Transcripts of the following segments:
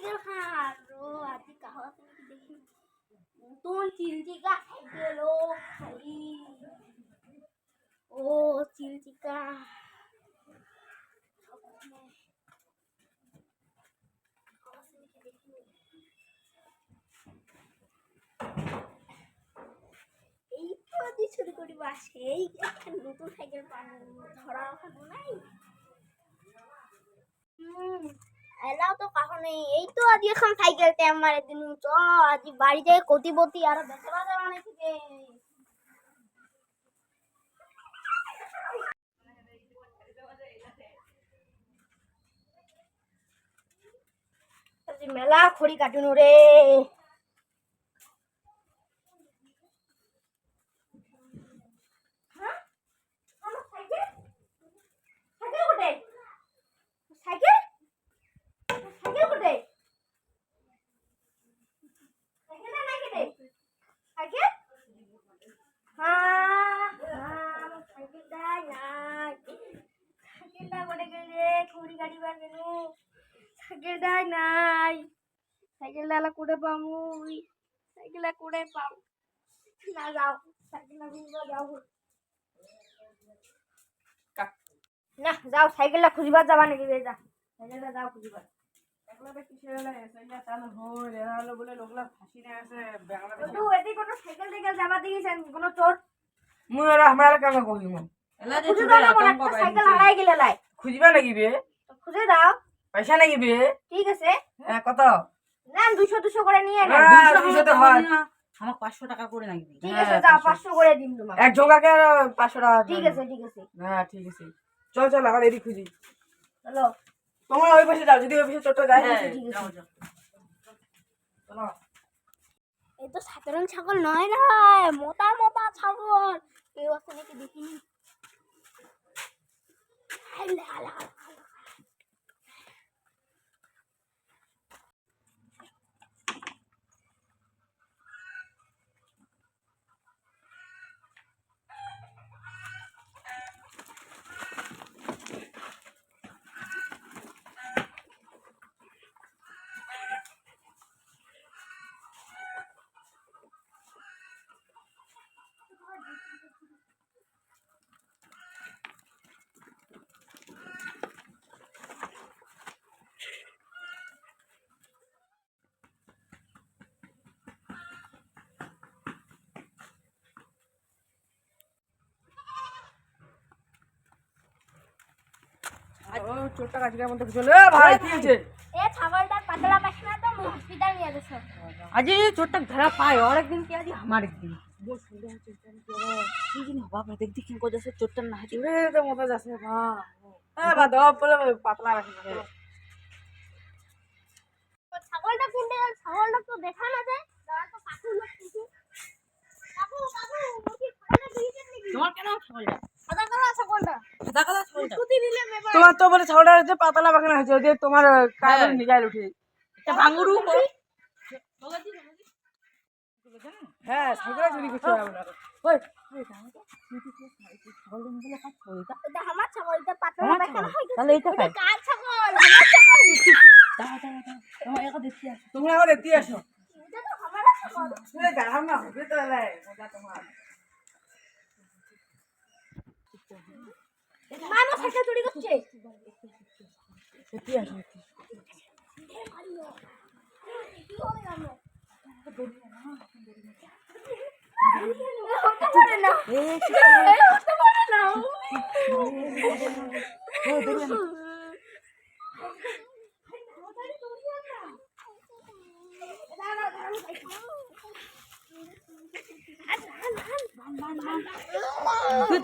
इधर हाँ रो आधी कहावत में देखी तुम चिलचिका गेलो खाली ओ चिलचिका এই তো দি শুরু করি বাস এই একটা নতুন সাইকেল ধরা ওখানে নাই। হুম। এলাও তো কাহো নেই। এই তো আজ এখন সাইকেল ট্যাম মারে দিন। চ, আজ বাড়ি যাই কতিপতি আর বেচা বাজার অনেক থেকে মেলা খড়ি কাটুন রে হ্যাঁ? আমার সাইকেল? সাইকেল কোথায়? সাইকেল? সাইকেল কোথায়? সাইকেলটা নাই কেটে? সাইকেল? হ্যাঁ, হ্যাঁ, আমার সাইকেলটাই নাই। সাইকেলটা কোথায় গেল রে? খড়ি গেল। সাইকেলটাই নাই। সাইকেলটা কোথায় পামু সাইকেলটা কোথায় পাও। না যাও সাইকেলটা খুঁজবা যাও। না যাও খুঁজবার যাবা নাকি রে যা। সাইকেলটা যাও খুঁজবার। কোনো সাইকেল চোর? মুই আর আমরা কেন কহিম সাইকেল হারাই গেলে খুঁজবা নাকি বে? খুঁজে দাও। পয়সা নাকি বে? ঠিক আছে। হ্যাঁ কত? না দুশো দুশো করে নিয়ে হ্যাঁ, দুশো তো হয়। আমার পাঁচশো টাকা করে নাকি ঠিক হ্যাঁ, আছে যাও পাঁচশো। করে দিন তোমার। এক ঝোঁকাকে পাঁচশো টাকা ঠিক আছে ঠিক আছে। হ্যাঁ ঠিক আছে। চল চল এখন এদিক খুঁজি। চলো। তোমরা ওই পাশে যাও যদি ওই পাশে টোটো যায়। ঠিক আছে, ঠিক আছে। চলো। এই তো সাধারণ ছাগল নয় না মোটা মোটা ছাগল। কেউ আছে নাকি দেখিনি? হাইলে, হালা, মধ্যে চলে এ ভাই কি হয়েছে? এ ছাগলটার পাতলা পায়খানা তো হসপিটাল নিয়ে যেছ আজি চোরটা ধরা পায় আর একদিন কি আজি আমার একদিন? বল শুনে আছে কি জিনিস বাবা দেখ দেখি কোজা সে চোরটা না হাতি চুরে তো মতো যাচ্ছে বা দাও বলে পাতলা ছাগলটা কিনতে গেল ছাগলটা তো দেখা না যায়। দাঁড়া তো কাকু লোক কিছু কাকু কাকু ছাগলটা দিয়েছেন তোমার কেন ছাগলটা? সাদা কালো ছাগলটা। সাদা কালা তোমার তো বলে ছাওড়া হচ্ছে পাতলা বাগান হয়েছে ওদের তোমার কাজ নিগাল উঠে। এটা ভাঙুরু হ্যাঁ চুরি? হয় আবার দেখতে আসো। তোমার। মানুষ একটা চুরি করছে।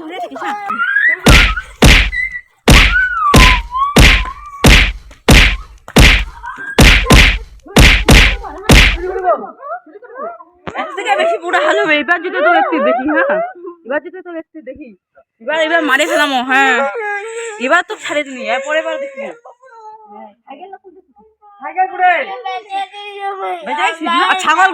ধরে থাকিস না থেকে বেশি এবার দেখি হ্যাঁ এবার যদি তো একটু দেখি এবার এবার হ্যাঁ এবার তো ছাগল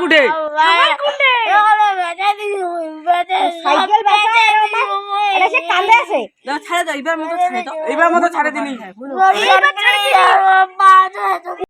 দাও ছাড়ে দাও, এবার মতো ছাড়ে এবার মতো ছাড়ে বাচ্চা